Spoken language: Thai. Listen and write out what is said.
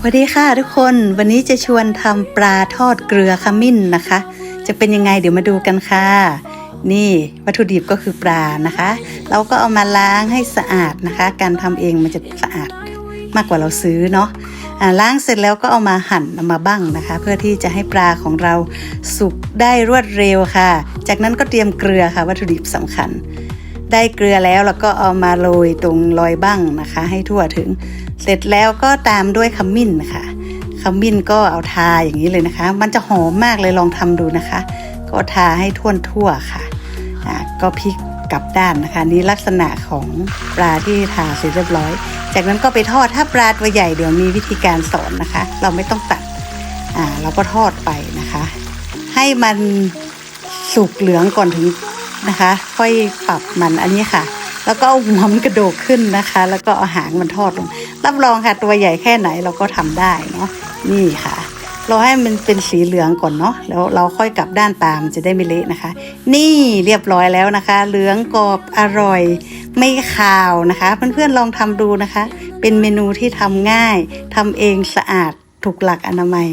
สวัสดีค่ะทุกคนวันนี้จะชวนทำปลาทอดเกลือขมิ้นนะคะ จะเป็นยังไงเดี๋ยวมาดูกันค่ะ นี่วัตถุดิบก็คือปลานะคะ เราก็เอามาล้างให้สะอาดนะคะ การทำเองมันจะสะอาดมากกว่าเราซื้อเนาะล้างเสร็จแล้วก็เอามาหั่นเอามาบ้างนะคะ เพื่อที่จะให้ปลาของเราสุกได้รวดเร็วค่ะ จากนั้นก็เตรียมเกลือค่ะ วัตถุดิบสำคัญ ได้เกลือแล้วเราก็เอามาโรยตรงรอยบ้างนะคะ ให้ทั่วถึง เสร็จแล้วก็ตามด้วยขมิ้นค่ะขมิ้นก็เอาทาอย่างนี้เลยนะคะ มันจะหอมมากเลยลองทำดูนะคะ ก็ทาให้ทั่วทั่วค่ะอ่าก็พลิกกลับด้านนะคะนี่ลักษณะของปลาที่ทาเสร็จเรียบร้อย จากนั้นก็ไปทอดถ้าปลาตัวใหญ่เดี๋ยวมีวิธีการสอนนะคะ เราไม่ต้องตัดอ่าเราก็ทอดไปนะคะ ให้มันสุกเหลืองก่อนถึง นะคะ ค่อยปรับมันอันนี้ค่ะ แล้วก็เอาหัวมันกระโดดขึ้นนะคะ แล้วก็เอาหางมันทอดลง รับรองค่ะตัวใหญ่แค่ไหนเราก็ทำได้เนาะนี่ค่ะ เราให้มันเป็นสีเหลืองก่อนเนาะแล้วเราค่อยกลับด้านตามนจะได้ไม่เละนะคะ นี่เรียบร้อยแล้วนะคะ เหลืองกรอบอร่อย ไม่คาวนะคะ เพื่อนๆลองทำดูนะคะ เป็นเมนูที่ทำง่ายทำเองสะอาดถูกหลักอนามัย